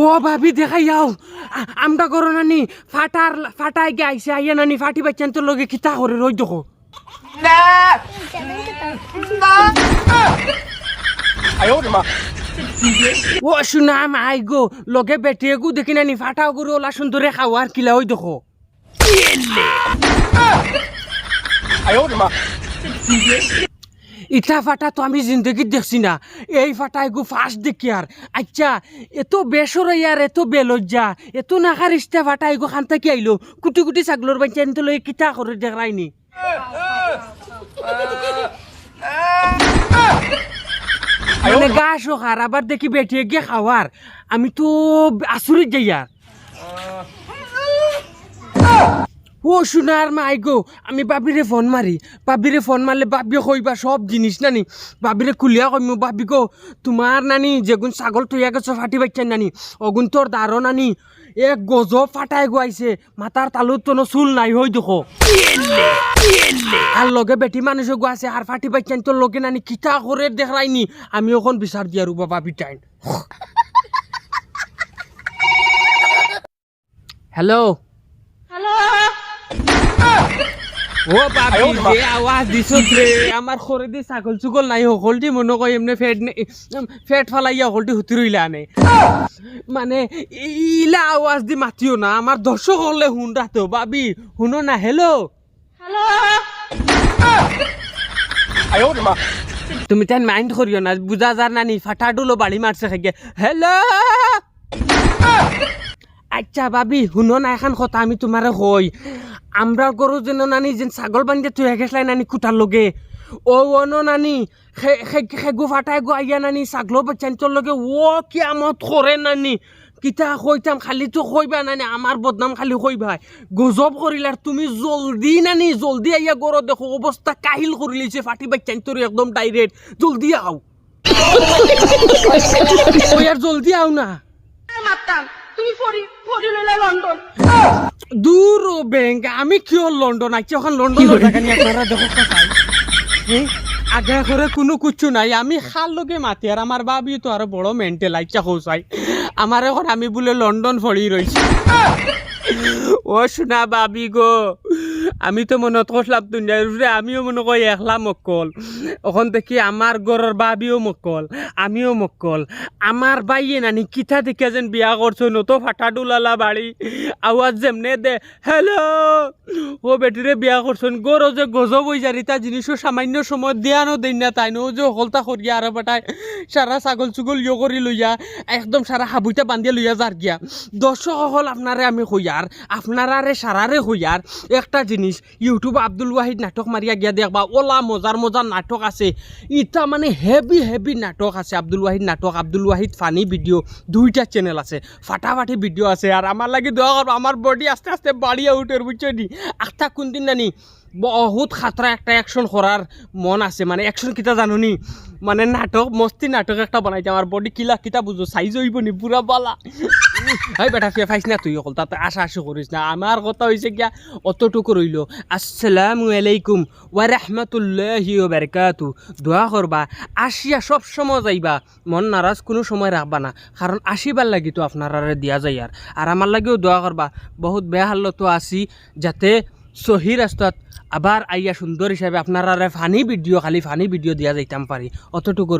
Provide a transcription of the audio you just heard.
ও ভাবি দেখাই যাও আমরা করো নানি ফাটার ফাটাই গে আইসে আইয়া নানি ফাটি বাচ্চান তো লগে কিতা করে রই দেখো। ও শুনা মাই গো লগে বেটিয়ে গু দেখি নানি ফাটাও গরু ওলা সুন্দরে খাওয়ার কিলা ওই দেখো। ইটা ফাটা তো আমি জিন্দগি দেখছি না। এই ফাটা এগু ফার্স্ট দেখি আর। আচ্ছা এত বেসর ইয়ার এত বেলজ্জা, এত নাখার ইস্তা ফাটা এগু খান্তা কি আইলো। কুটি কুটি ছাগলর বাচ্চা আনতে লই কিতা করে দেখাইনি মানে গা সখার আবার দেখি বেটিয়ে গিয়ে খাওয়ার আমি তো আসুরিত যাই আর ও সোনার মাই গো, আমি বাবিরে ফোন মারি। বাবিরে ফোন মারলে বাবি কইবা সব জিনিস নানি। বাবিরে কুলিয়া কইমু, বাবি গো, তোমার নানি যেগুন ছাগল তৈয়া গেছো, ফাটি বাচ্চান নানি, অগুন তোর দারো নানি। এক গজব ফাটাই গুয়াইছে, মাথার তালুর তো চুল নাই হই দেখো। আর লগে বেটি মানুষ গুয়াছে আর ফাটি বাচ্চান তোর লগে নানি কিতা করে দেখাইনি আমি ওখন বিচার দিয়া রুবা বাবি টাইম হ্যালো ও বাবি যে আওয়াজ দিছ রে আমার খরে দি ছাগল চুগল নাই হকলটি মনে কয় এমনি ফেট নে ফেট ফালাইয়া হকলটি হুতি রইলা আনে মানে ইলা আওয়াজ দি মাতিও না আমার দর্শক হলে শুন রাতো বাবি শুনো না হেলো তুমি তাই মাইন্ড করিও না বুঝা যার নানি ফাটা ডুলো বাড়ি মারছে খাইকে হেলো আচ্ছা বাবি শুনো না এখন কথা আমি তোমারে কই। আমরা গরু যেন নানি যেন ছাগল বান্ধে তুই গেছলাই নানি কুটার লগে। ও অন নানি খেগু ফাটাই গো আইয়া নানি ছাগল বাচ্চান্তর লগে ও কি আমত করে নানি। কিতা কইতাম খালি তো কইবা নানি আমার বদনাম খালি কইবা গজব করিলার তুমি জলদি নানি জলদি আইয়া গরো দেখো অবস্থা কাহিল করে লিছে ফাটি বাচ্চান্তর একদম ডাইরেক্ট জলদি আও। জলদি আও না। লইলা লন্ডন। দূর ব্যাংক আমি কিয় লন্ডন আছি এখন লন্ডন জায়গানি আপনারা দেখো কোথায়? আগে করে কোনো কিছু নাই। আমি খাল লগে মাতি আর আমার বাবি তো আরও বড় মেন্টেল আইচা খোঁচাই আমার এখন আমি বলে লন্ডন ফড়ি রয়েছি ও শোনা বাবি গো। আমি তো মনত করলাম দুনিয়ার আমিও মনে করি একলা মক্কল। ওখান থেকে আমার ঘরের বাবিও মক্কল, আমিও মক্কল। আমার বাইয়ে নানি কিথা দেখে যেন বিয়া করছ নত ফাটা ডুলালা বাড়ি আওয়াজ যেমনে দে হ্যালো ও বেটিরে বিয়া করছেন গর যে গজব হয়ে যারি তা জিনিসও সামান্য সময় দেয়ানো দেন না তাই। নো যে হলতা করিয়া আর বেটায় সারা ছাগল চুগল ইয়ে করে লইয়া একদম সারা হাবুইটা বান্ধিয়া লইয়া যার গিয়া। দর্শক হল আপনারে আমি হইয়ার আপনারারে সারারে হইয়ার একটা জিনিস ইউটিউব আব্দুল ওয়াহিদ নাটক মারিয়া গিয়া দেখবা। ওলা মজার মজার নাটক আছে। ইটা মানে হেভি হেভি নাটক আছে। আব্দুল ওয়াহিদ নাটক, আব্দুল ওয়াহিদ ফানি ভিডিও দুইটা চ্যানেল আছে। ফাটাফাটি ভিডিও আছে। আর আমার লাগে দোয়া করব আমার বডি আস্তে আস্তে বাড়িয়া উঠে বুঝছ নি? আখটা কোন নানি বহুত খাতরা একটা অ্যাকশন করার মন আছে মানে অ্যাকশন কিতা জানো নি মানে নাটক, মস্তি নাটক একটা বানাইছে আমার বডি কিলা কিতা বুঝো সাইজ হইব নি পুরা বালা। হাই বেটা ফিয়া ফাইস না, তুই অকল, তাতে আশা আশা করিস না। আমার কথা হয়েছে গিয়া, অতটুকু রইল আসসালামু আলাইকুম ওয়া রাহমাতুল্লাহি ওয়া বারাকাতু। দোয়া করবা আসিয়া সব সময় যাইবা। মন নারাজ কোনো সময় রাখবা না। কারণ আসিবার লাগি তো আপনারা দিয়া যায় আর আর আমার লাগেও দোয়া করবা বহুত বেয়া হাল্লত আছি, যাতে সহি রাস্তাত আবার আইয়া সুন্দর হিসাবে আপনারা ফানি ভিডিও খালি ফানি ভিডিও দিয়া যাইতাম পারি। অতটুকু